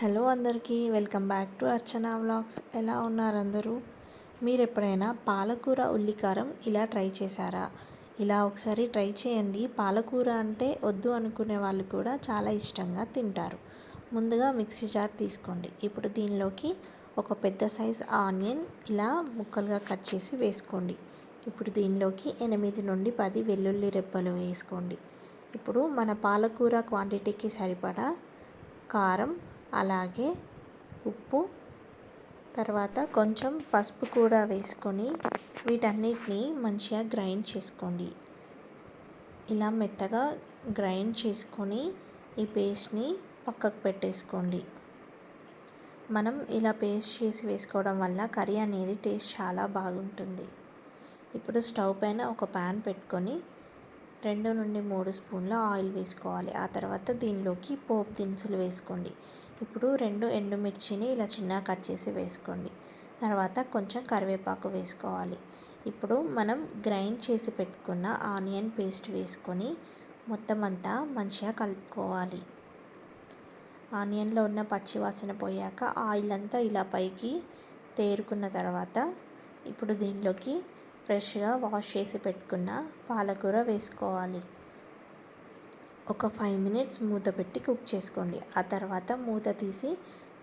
Hello అందరికీ welcome back to Archana vlogs. ఎలా ఉన్నారు అందరూ? మీరు ఎప్పుడైనా పాలకూర ఉల్లికారం ఇలా ట్రై చేశారా? ఇలా ఒకసారి ట్రై చేయండి. పాలకూర అంటే వద్దు అనుకునే వాళ్ళు కూడా చాలా ఇష్టంగా తింటారు. ముందుగా మిక్సీ జార్ తీసుకోండి. ఇప్పుడు దీనిలోకి ఒక పెద్ద సైజ్ ఆనియన్ ఇలా ముక్కలుగా కట్ చేసి వేసుకోండి. ఇప్పుడు దీనిలోకి ఎనిమిది నుండి పది వెల్లుల్లి రెప్పలు వేసుకోండి. ఇప్పుడు మన పాలకూర క్వాంటిటీకి సరిపడా కారం అలాగే ఉప్పు తర్వాత కొంచెం పసుపు కూడా వేసుకొని వీటన్నిటిని మంచిగా గ్రైండ్ చేసుకోండి. ఇలా మెత్తగా గ్రైండ్ చేసుకొని ఈ పేస్ట్ని పక్కకు పెట్టేసుకోండి. మనం ఇలా పేస్ట్ చేసి వేసుకోవడం వల్ల కర్రీ అనేది టేస్ట్ చాలా బాగుంటుంది. ఇప్పుడు స్టవ్ పైన ఒక ప్యాన్ పెట్టుకొని రెండు నుండి మూడు స్పూన్ల ఆయిల్ వేసుకోవాలి. ఆ తర్వాత దీనిలోకి పోపు దినుసులు వేసుకోండి. ఇప్పుడు రెండు ఎండుమిర్చిని ఇలా చిన్నగా కట్ చేసి వేసుకోండి. తర్వాత కొంచెం కరివేపాకు వేసుకోవాలి. ఇప్పుడు మనం గ్రైండ్ చేసి పెట్టుకున్న ఆనియన్ పేస్ట్ వేసుకొని మొత్తం అంతా మంచిగా కలుపుకోవాలి. ఆనియన్లో ఉన్న పచ్చివాసన పోయాక ఆయిల్ అంతా ఇలా పైకి తేరుకున్న తర్వాత ఇప్పుడు దీనిలోకి ఫ్రెష్గా వాష్ చేసి పెట్టుకున్న పాలకూర వేసుకోవాలి. ఒక ఫైవ్ మినిట్స్ మూత పెట్టి కుక్ చేసుకోండి. ఆ తర్వాత మూత తీసి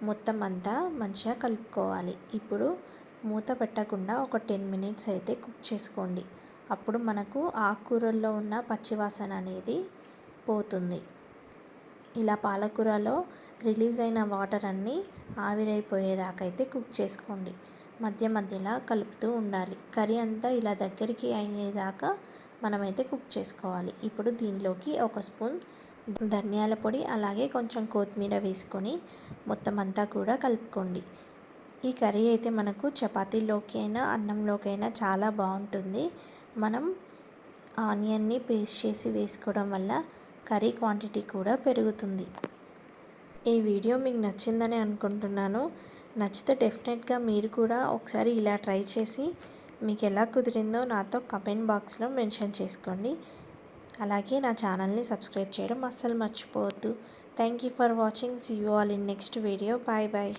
మొత్తం అంతా మంచిగా కలుపుకోవాలి. ఇప్పుడు మూత పెట్టకుండా ఒక టెన్ మినిట్స్ అయితే కుక్ చేసుకోండి. అప్పుడు మనకు ఆకుకూరల్లో ఉన్న పచ్చివాసన అనేది పోతుంది. ఇలా పాలకూరలో రిలీజ్ అయిన వాటర్ అన్నీ ఆవిరైపోయేదాకైతే కుక్ చేసుకోండి. మధ్య మధ్యలో కలుపుతూ ఉండాలి. కర్రీ అంతా ఇలా దగ్గరికి అయ్యేదాకా మనమైతే కుక్ చేసుకోవాలి. ఇప్పుడు దీనిలోకి ఒక స్పూన్ ధనియాల పొడి అలాగే కొంచెం కొత్తిమీర వేసుకొని మొత్తం అంతా కూడా కలుపుకోండి. ఈ కర్రీ అయితే మనకు చపాతీలోకి అయినా అన్నంలోకి అయినా చాలా బాగుంటుంది. మనం ఆనియన్ని పేస్ట్ చేసి వేసుకోవడం వల్ల కర్రీ క్వాంటిటీ కూడా పెరుగుతుంది. ఈ వీడియో మీకు నచ్చిందని అనుకుంటున్నాను. నచ్చితే డెఫినెట్గా మీరు కూడా ఒకసారి ఇలా ట్రై చేసి మీకు ఎలా కుదిరిందో నాతో కమెంట్ బాక్స్లో మెన్షన్ చేసుకోండి. అలాగే నా ఛానల్ని సబ్స్క్రైబ్ చేయడం అస్సలు మర్చిపోవద్దు. Thank you for watching. See you all in next video bye bye